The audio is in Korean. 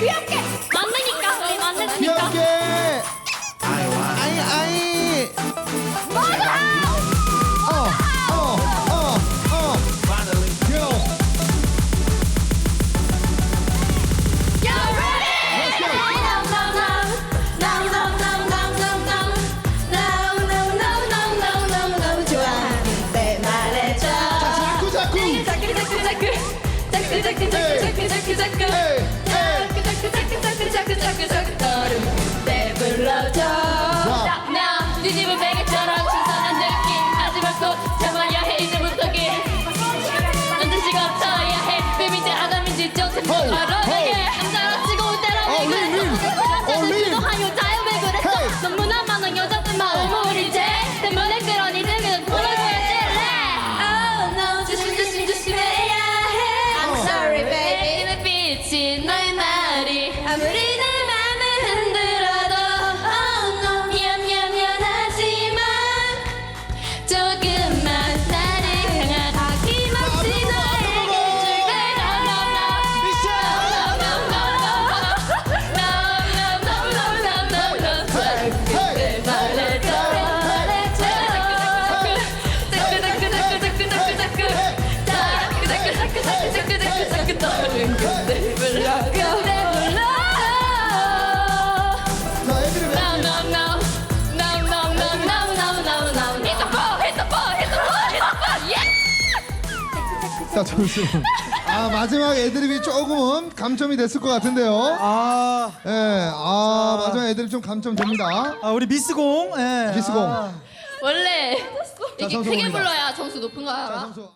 We 있죠? 여러분에게 따라 치고 따라 매그 그동안 여자의 매그를 또 너무나 많은 여자 요즘 것들을 왜 No 자아 마지막 애드립이 조금 감점이 됐을 것 같은데요. 아, 예아 마지막 애드립 좀 감점됩니다. 아, 우리 미스공. 예. 미스공. 아. 원래 이게 크게 불러야 점수 높은 거 알아? 점수.